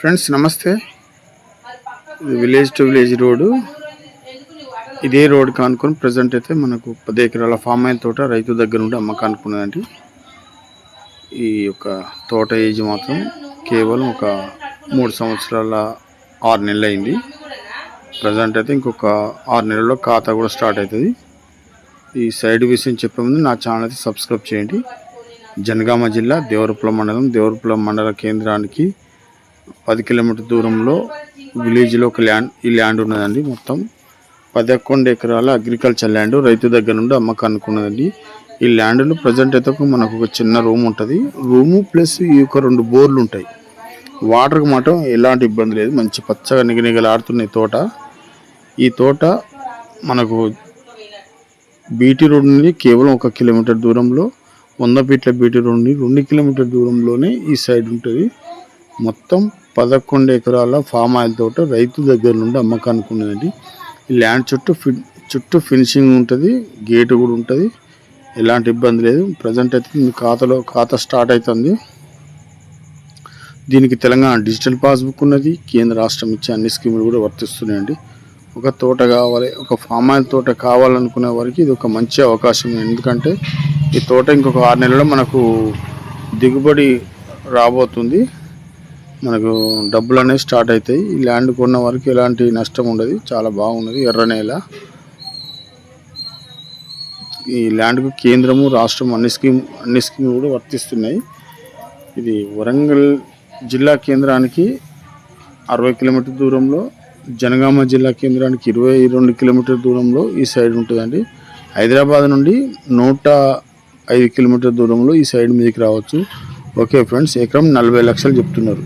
Friends నమస్తే. ఇది village to village road. ఇదే రోడ్ కానుకొని ప్రజెంట్ అయితే మనకు పది ఎకరాల ఫామ్ ఆయిల్ తోట రైతు దగ్గర నుండి అమ్మకానుకున్నదండి ఈ యొక్క తోట ఏజ్ మాత్రం కేవలం ఒక మూడు సంవత్సరాల ఆరు నెలలు అయింది. ప్రజెంట్ అయితే ఇంకొక ఆరు నెలల్లో ఖాతా కూడా స్టార్ట్ అవుతుంది. ఈ సైడ్ విషయం చెప్పే ముందు నా ఛానల్ అయితే సబ్స్క్రైబ్ చేయండి. జనగామ జిల్లా దేవరపుల మండలం దేవరపుల మండల కేంద్రానికి పది కిలోమీటర్ దూరంలో విలేజ్లో ఒక ల్యాండ్ ఈ ల్యాండ్ ఉన్నదండి మొత్తం. పదకొండు ఎకరాల అగ్రికల్చర్ ల్యాండ్ రైతు దగ్గర నుండి అమ్మకానికి ఉన్నదండి. ఈ ల్యాండ్లో ప్రజెంట్ అయితే మనకు ఒక చిన్న రూమ్ ఉంటుంది. రూము ప్లస్ ఈ యొక్క రెండు బోర్లు ఉంటాయి. వాటర్కి మాత్రం ఎలాంటి ఇబ్బంది లేదు. మంచి పచ్చగా నిగనిగలాడుతున్నాయి తోట. ఈ తోట మనకు బీటీ రోడ్ నుండి కేవలం ఒక కిలోమీటర్ దూరంలో వంద ఫీట్ల బీటీ రోడ్ నుండి రెండు కిలోమీటర్ దూరంలోనే ఈ సైడ్ ఉంటుంది. మొత్తం పదకొండు ఎకరాల ఫామ్ ఆయిల్ తోట రైతు దగ్గర నుండి అమ్మకానికి ఉన్నదండి ఈ ల్యాండ్ చుట్టూ ఫిన్ చుట్టూ ఫినిషింగ్ ఉంటుంది గేట్ కూడా ఉంటుంది. ఎలాంటి ఇబ్బంది లేదు. ప్రజెంట్ అయితే మీ ఖాతాలో ఖాతా స్టార్ట్ అవుతుంది దీనికి తెలంగాణ డిజిటల్ పాస్బుక్ ఉన్నది. కేంద్ర రాష్ట్రం ఇచ్చే అన్ని స్కీములు కూడా వర్తిస్తున్నాయండి. ఒక తోట కావాలి ఒక ఫామ్ ఆయిల్ తోట కావాలనుకునే వారికి ఇది ఒక మంచి అవకాశం. ఎందుకంటే ఈ తోట ఇంకొక ఆరు నెలలో మనకు దిగుబడి రాబోతుంది. మనకు డబ్బులు అనేవి స్టార్ట్ అవుతాయి. ఈ ల్యాండ్ కొన్న వరకు ఎలాంటి నష్టం ఉండదు. చాలా బాగున్నది ఎర్ర నేల. ఈ ల్యాండ్కు కేంద్రము రాష్ట్రం అన్ని స్కీమ్ అన్ని స్కీమ్ కూడా వర్తిస్తున్నాయి. ఇది వరంగల్ జిల్లా కేంద్రానికి అరవై కిలోమీటర్ దూరంలో జనగామ జిల్లా కేంద్రానికి ఇరవై రెండు కిలోమీటర్ దూరంలో ఈ సైడ్ ఉంటుందండి. హైదరాబాద్ నుండి నూట ఐదు కిలోమీటర్ దూరంలో ఈ సైడ్ మీదకి రావచ్చు. ఓకే ఫ్రెండ్స్ ఎకరం నలభై లక్షలు చెప్తున్నారు.